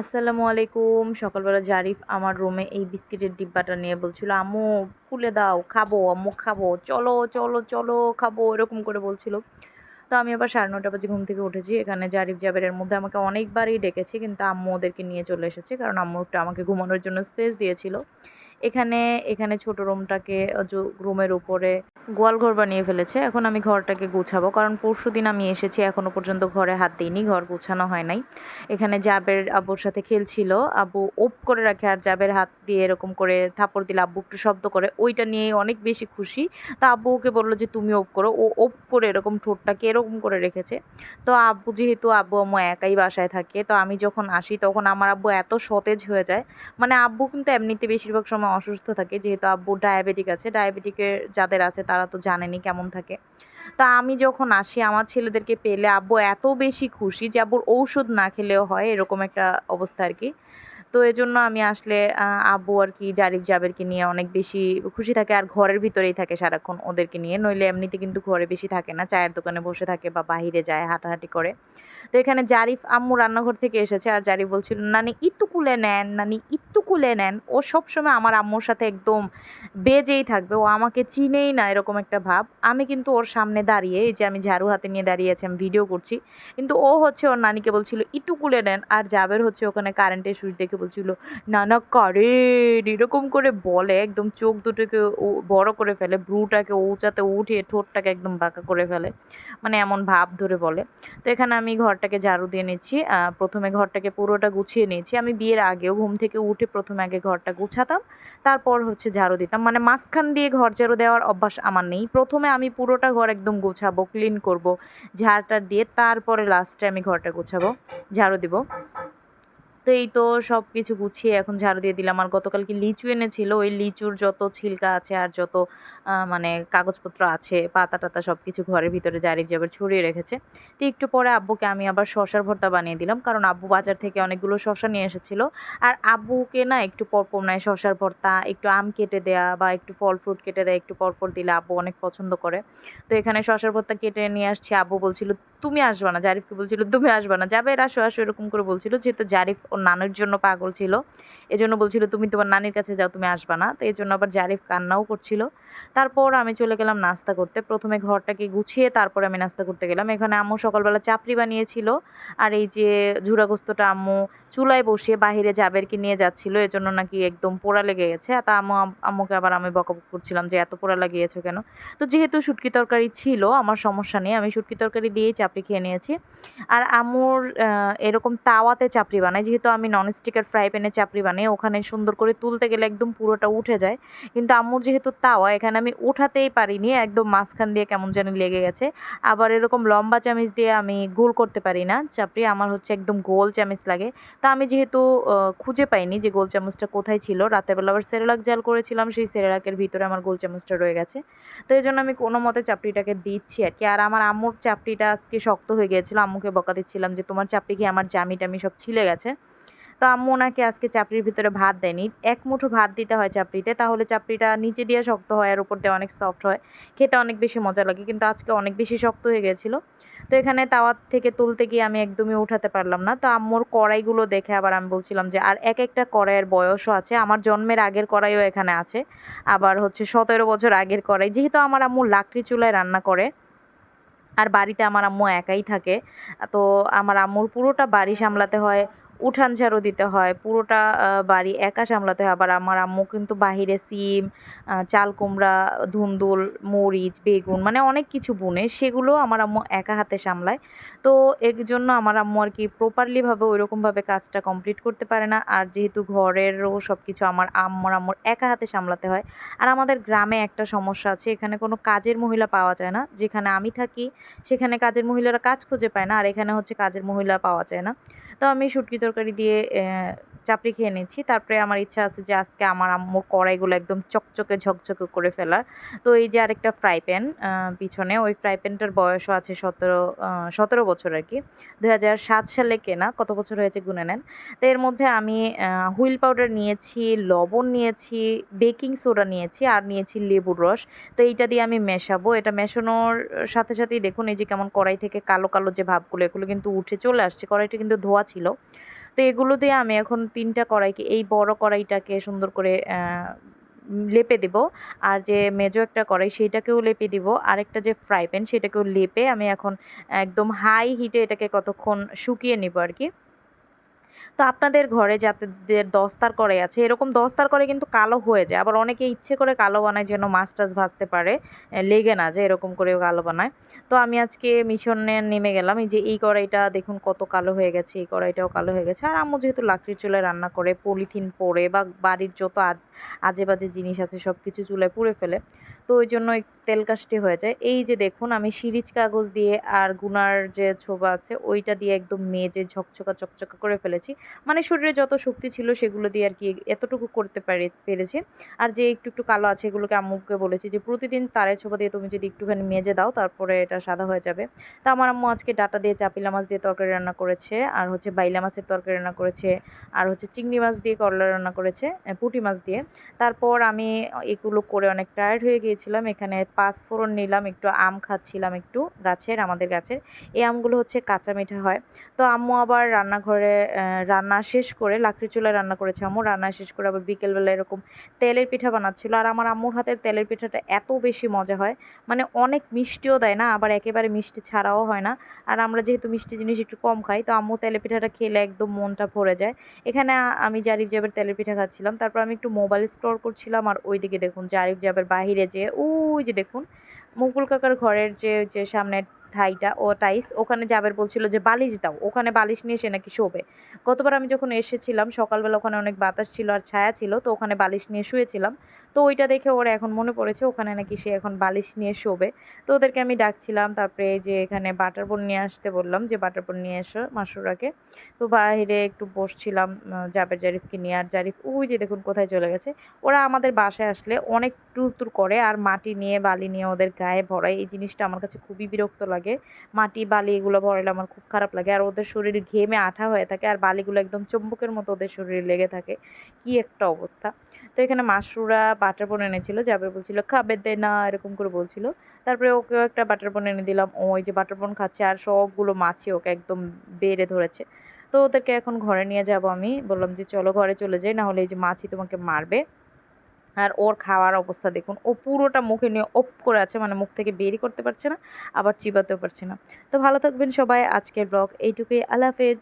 আসসালামু আলাইকুম। সকালবেলা জারিফ আমার রুমে এই বিস্কিটের ডিব্বাটা নিয়ে বলছিল, আম্মু, খুলে দাও, খাব, আম্মু, খাব, চলো চলো চলো, খাব, এরকম করে বলছিল। তো আমি আবার সাড়ে নটা বাজে ঘুম থেকে উঠেছি। এখানে জারিফ জাবেরের মধ্যে আমাকে অনেকবারই ডেকেছে, কিন্তু আম্মু ওদেরকে নিয়ে চলে এসেছে, কারণ আম্মু একটু আমাকে ঘুমানোর জন্য স্পেস দিয়েছিল। এখানে এখানে ছোট রুমটাকে রুমের উপরে গোয়ালঘর বানিয়ে ফেলেছে। এখন আমি ঘরটাকে গুছাবো, কারণ পরশু দিন আমি এসেছি এখনও পর্যন্ত ঘরে হাত দিইনি, ঘর গুছানো হয় নাই। এখানে জাবের আব্বুর সাথে খেলছিল, আব্বু ওপ করে রাখে আর জাবের হাত দিয়ে এরকম করে থাপড় দিলে আব্বু একটু শব্দ করে, ওইটা নিয়ে অনেক বেশি খুশি। তা আব্বু ওকে বলল যে, তুমি ওপ করো। ও ওপ করে এরকম ঠোঁটটাকে এরকম করে রেখেছে। তো আব্বু যেহেতু, আব্বু আম্মু একাই বাসায় থাকে, তো আমি যখন আসি তখন আমার আব্বু এত সতেজ হয়ে যায়। মানে আব্বু কিন্তু এমনিতে বেশিরভাগ সময় অসুস্থ থাকে, যেহেতু আব্বু ডায়াবেটিক আছে ডায়াবেটিকের যাদের আছে তারা তো জানেনি কেমন থাকে। তা আমি যখন আসি, আমার ছেলেদেরকে পেলে আব্বু এত বেশি খুশি যে আব্বুর ঔষধ না খেলেও হয়, এরকম একটা অবস্থা আর কি। তো এজন্য আমি আসলে আব্বু আর কি জারিফ জাবেরকে নিয়ে অনেক বেশি খুশি থাকে আর ঘরের ভিতরেই থাকে সারাক্ষণ ওদেরকে নিয়ে। নইলে এমনিতে কিন্তু ঘরে বেশি থাকে না, চায়ের দোকানে বসে থাকে বা বাহিরে যায়, হাঁটাহাঁটি করে। তো এখানে জারিফ আম্মু রান্নাঘর থেকে এসেছে আর জারিফ বলছিল, নানি ইত্তু কুলে নেন, নানি ইত্তু কুলে নেন। ও সবসময় আমার আম্মুর সাথে একদম বেজেই থাকবে। ও আমাকে চিনেই না এরকম একটা ভাব। আমি কিন্তু ওর সামনে দাঁড়িয়ে, এই যে আমি ঝাড়ু হাতে নিয়ে দাঁড়িয়ে আছি, আমি ভিডিও করছি, কিন্তু ও হচ্ছে ওর নানিকে বলছিল ইটু কুলে নেন। আর জাবের হচ্ছে ওখানে কারেন্টের সুইচ দেখে বলছিল না না এরকম করে বলে, একদম চোখ দুটোকে বড় করে ফেলে ব্রুটাকে উঁচাতে উঠিয়ে ঠোঁটটাকে একদম বাঁকা করে ফেলে মানে এমন ভাব ধরে বলে। তো এখানে আমি ঘরটাকে ঝাড়ু দিয়ে নিচ্ছি। প্রথমে ঘরটাকে পুরোটা গুছিয়ে নিয়েছি। আমি বিয়ের আগেও ঘুম থেকে উঠে প্রথমে আগে ঘরটা গুছাতাম, তারপর হচ্ছে ঝাড়ু দিতাম। মানে মাঝখান দিয়ে ঘর ঝাড়ু দেওয়ার অভ্যাস আমার নেই। প্রথমে আমি পুরোটা ঘর একদম গোছাবো ক্লিন করব ঝাড়টা দিয়ে তারপরে লাস্টে আমি ঘরটা গোছাবো, ঝাড়ু দিব। এই তো সব কিছু গুছিয়ে এখন ঝাড়ু দিয়ে দিলাম। আর গতকালকে লিচু এনেছিল? ওই লিচুর যত ছিলকা আছে আর যত মানে কাগজপত্র আছে, পাতা টাতা সব কিছু ঘরের ভিতরে জারিফ জাবার ছড়িয়ে রেখেছে। তো একটু পরে আব্বুকে আমি আবার শশার ভর্তা বানিয়ে দিলাম। কারণ আব্বু বাজার থেকে অনেকগুলো শশা নিয়ে এসেছিল। আর আব্বুকে না একটু পরপর নেয় শশার ভর্তা, একটু আম কেটে দেয়া বা একটু ফল ফ্রুট কেটে দেয়, একটু পরপর দিলে আব্বু অনেক পছন্দ করে। তো এখানে শশার ভর্তা কেটে নিয়ে আসছি। আব্বু বলছিল তুমি আসবা না। জারিফকে বলছিল, তুমি আসবা না। যাবে আসো আসো এরকম করে বলছিল, যেহেতু জারিফ ওর নানুর জন্য পাগল ছিল। এজন্য বলছিল, তুমি তোমার নানির কাছে যাও, তুমি আসবা না। তো এই জন্য আবার জারিফ কান্নাও করছিল। তারপর আমি চলে গেলাম নাস্তা করতে। প্রথমে ঘরটাকে গুছিয়ে তারপরে আমি নাস্তা করতে গেলাম। এখানে আম্মু সকালবেলা চাপড়ি বানিয়েছিল। আর এই যে ঝুরাগোস্তটা আম্মু চুলায় বসিয়ে বাহিরে জাবেরকে নিয়ে যাচ্ছিল, এজন্য নাকি একদম পোড়া লেগে গেছে। তা আম্মু, আম্মুকে আবার আমি বকাবক করছিলাম যে, এত পোড়া লাগিয়েছো কেন? তো যেহেতু শুটকি তরকারি ছিল, আমার সমস্যা নেই। আমি শুটকি তরকারি দিয়েই চাপড়ি খেয়ে নিয়েছি। আর আম্মুর এরকম তাওয়াতে চাপড়ি বানাই। যেহেতু আমি ননস্টিকের ফ্রাই প্যানে চাপড়ি বানাই, ওখানে সুন্দর করে তুলতে গেলে একদম পুরোটা উঠে যায়। কিন্তু আম্মুর যেহেতু তাওয়া এখানে আমি উঠাতেই পারিনি, একদম মাঝখান দিয়ে কেমন যেন লেগে গেছে। আবার এরকম লম্বা চামিচ দিয়ে আমি গোল করতে পারি না। চাপড়ি আমার হচ্ছে একদম গোল চামিচ লাগে। তা আমি যেহেতু খুঁজে পাইনি যে গোল চামচটা কোথায় ছিল। রাতেরবেলা আবার সেরেলাক জাল করেছিলাম, সেই সেরেলাকের ভিতরে আমার গোল চামচটা রয়ে গেছে। তো এই জন্য আমি কোনো মতে চাপড়িটাকে দিচ্ছি আর কি। আর আমার আম্মুর চাপড়িটা আজকে শক্ত হয়ে গিয়েছিল। আম্মুকে বকা দিচ্ছিলাম যে, তোমার চাপড়ি কি আমার জামি টামি সব ছিলে গেছে? তো আম্মু ওনাকে আজকে চাপড়ির ভিতরে ভাত দেয়নি। এক মুঠো ভাত দিতে হয় চাপড়িতে, তাহলে চাপড়িটা নিচে দিয়ে শক্ত হয় আর উপর দিয়ে অনেক সফট হয়। খেতে অনেক বেশি মজা লাগে, কিন্তু আজকে অনেক বেশি শক্ত হয়ে গেছিল। তো এখানে তাওয়ার থেকে তুলতে গিয়ে আমি একদমই উঠাতে পারলাম না। তো আম্মুর কড়াইগুলো দেখে আবার আমি বলছিলাম যে, আর এক একটা কড়াইয়ের বয়সও আছে। আমার জন্মের আগের কড়াইও এখানে আছে। আবার হচ্ছে সতেরো বছর আগের কড়াই। যেহেতু আমার আম্মু লাকড়ি চুলায় রান্না করে, আর বাড়িতে আমার আম্মু একাই থাকে, তো আমার আম্মুর পুরোটা বাড়ি সামলাতে হয় উঠান ঝাড়ু দিতে হয়। পুরোটা বাড়ি একা সামলাতে হয়। আবার আমার আম্মু কিন্তু বাহিরে সিম চাল কুমড়া, ধুন্দুল, মরিচ, বেগুন মানে অনেক কিছু বুনে সেগুলো আমার আম্মু একা হাতে সামলায়। তো এর জন্য আমার আম্মু আর কি প্রপারলিভাবে ওইরকমভাবে কাজটা কমপ্লিট করতে পারে না। আর যেহেতু ঘরেরও সব কিছু আমার আম্মুর আম্মুর একা হাতে সামলাতে হয়। আর আমাদের গ্রামে একটা সমস্যা আছে, এখানে কোনো কাজের মহিলা পাওয়া যায় না। যেখানে আমি থাকি, সেখানে কাজের মহিলারা কাজ খুঁজে পায় না। আর এখানে হচ্ছে কাজের মহিলা পাওয়া যায় না। তো আমি শুটকি তরকারি দিয়ে চাপড়ি খেয়ে নিচ্ছি তারপরে আমার ইচ্ছা আছে যে আজকে আমার আম্মুর কড়াইগুলো একদম চকচকে ঝকঝকে করে ফেলার। তো এই যে আরেকটা ফ্রাই প্যান পিছনে, ওই ফ্রাই প্যানটার বয়সও আছে সতেরো সতেরো বছর আর কি। দু হাজার সাত সালে কেনা, কত বছর হয়েছে গুনে নেন। তো এর মধ্যে আমি হুইল পাউডার নিয়েছি, লবণ নিয়েছি, বেকিং সোডা নিয়েছি, আর নিয়েছি লেবুর রস। তো এইটা দিয়ে আমি মেশাবো। এটা মেশানোর সাথে সাথেই দেখুন, এই যে কেমন কড়াই থেকে কালো কালো যে ভাবগুলো, এগুলো কিন্তু উঠে চলে আসছে। কড়াইটা কিন্তু ধোয়া ছিল। তো এগুলো দিয়ে আমি এখন তিনটা কড়াইকে, এই বড় কড়াইটাকে সুন্দর করে লেপে দেব। আর যে মেজো একটা কড়াই সেইটাকেও লেপে দিব। আরেকটা যে ফ্রাই প্যান সেটাকেও লেপে আমি এখন একদম হাই হিটে এটাকে কতক্ষণ শুকিয়ে নেব আর কি। তো আপনাদের ঘরে যাদের দস্তার করে আছে, এরকম দস্তার করে কিন্তু কালো হয়ে যায়। আবার অনেকে ইচ্ছে করে কালো বানায় যেন মাছ টাছ ভাজতে পারে। লেগে না যায় এরকম করেও কালো বানায়। তো আমি আজকে মিশনে নেমে গেলাম। এই যে এই কড়াইটা, দেখুন কত কালো হয়ে গেছে, এই কড়াইটাও কালো হয়ে গেছে। আর আম্মু যেহেতু লাকড়ির চুলায় রান্না করে, পলিথিন পরে বা বাড়ির যত আজ- বাজে জিনিস আছে সব কিছু চুলায় পুড়ে ফেলে। তো ওই জন্য এই তেল হয়ে যায়। এই যে দেখুন, আমি সিরিজ কাগজ দিয়ে আর গুনার যে ছোবা আছে, ওইটা দিয়ে একদম মেজে ঝকঝকা চকচকা করে ফেলেছি। মানে শরীরে যত শক্তি ছিল সেগুলো দিয়ে আর কি এতটুকু করতে পারি, পেরেছি। আর যে একটু একটু কালো আছে, এগুলোকে আম্মুকে বলেছি যে, প্রতিদিন তারের ছোবা দিয়ে তুমি যদি একটুখানি মেজে দাও, তারপরে এটা সাদা হয়ে যাবে। তা আমার আম্মু আজকে ডাটা দিয়ে চাপিলা মাছ দিয়ে তরকারি রান্না করেছে, আর হচ্ছে বাইলা মাছের তরকারি রান্না করেছে, আর হচ্ছে চিংড়ি মাছ দিয়ে করলা রান্না করেছে পুঁটি মাছ দিয়ে। তারপর আমি এগুলো করে অনেক টায়ার্ড হয়ে গিয়েছিলাম এখানে পাঁচ ফোড়ন নিলাম, একটু আম খাচ্ছিলাম একটু গাছের, আমাদের গাছের। এই আমগুলো হচ্ছে কাঁচা মিঠা হয়। তো আম্মু আবার রান্নাঘরে রান্না শেষ করে লাকড়ি চুলায় রান্না করেছে। আম্মু রান্না শেষ করে আবার বিকেলবেলা এরকম তেলের পিঠা বানাচ্ছিল। আর আমার আম্মুর হাতের তেলের পিঠাটা এত বেশি মজা হয়। মানে অনেক মিষ্টিও দেয় না, আবার একেবারে মিষ্টি ছাড়াও হয় না। আর আমরা যেহেতু মিষ্টি জিনিস একটু কম খাই, তো আম্মু তেলের পিঠাটা খেলে একদম মনটা ভরে যায়। এখানে আমি জারিফ জাবের তেলের পিঠা খাচ্ছিলাম। তারপর আমি একটু মোবাইল স্টোর করছিলাম, আর ওইদিকে দেখুন জারিফ জাবের বাহিরে যে ওই যে দেখুন মুকুল কাকার ঘরের যে যে সামনের ঠাইটা ও টাইস, ওখানে জাবের বলছিল যে বালিশ দাও, ওখানে বালিশ নিয়ে সে নাকি শোবে। গতবার আমি যখন এসেছিলাম, সকালবেলা ওখানে অনেক বাতাস ছিল আর ছায়া ছিল, তো ওখানে বালিশ নিয়ে শুয়েছিলাম। তো ওইটা দেখে ওর এখন মনে পড়েছে, ওখানে নাকি সে এখন বালিশ নিয়ে শোবে। তো ওদেরকে আমি ডাকছিলাম, তারপরে যে এখানে বাটার বোন নিয়ে আসতে বললাম যে, বাটার বোন নিয়ে এসো মাসুরাকে। তো বাইরে একটু বসছিলাম জাবের জারিফকে নিয়ে। আর জারিফ, ওই যে দেখুন কোথায় চলে গেছে। ওরা আমাদের বাসায় আসলে অনেক টুর করে, আর মাটি নিয়ে বালি নিয়ে ওদের গায়ে ভরায়। এই জিনিসটা আমার কাছে খুবই বিরক্ত লাগে। মাটি, বালি এগুলো ভরালে আমার খুব খারাপ লাগে। আর ওদের শরীরে ঘেমে আঠা হয়ে থাকে আর বালিগুলো একদম চুম্বকের মতো ওদের শরীরে লেগে থাকে। কি একটা অবস্থা। তো এখানে মাসরুরা বাটার বোন এনেছিল যাবে বলছিল, খাবে দে না, এরকম করে বলছিল। তারপরে ওকেও একটা বাটার বোন এনে দিলাম। ও ওই যে বাটার বোন খাচ্ছে আর সবগুলো মাছি ওকে একদম বেড়ে ধরেছে। তো ওদেরকে এখন ঘরে নিয়ে যাব আমি। বললাম যে, চলো ঘরে চলে যাই না হলে এই যে মাছি তোমাকে মারবে। আর ওর খাওয়ার অবস্থা দেখুন, ও পুরোটা মুখে নিয়ে অপ করে আছে মানে মুখ থেকে বেরই করতে পারছে না, আবার চিবাতেও পারছে না। তো ভালো থাকবেন সবাই, আজকের ব্লগ এইটুকুই, আল্লাহ হাফেজ।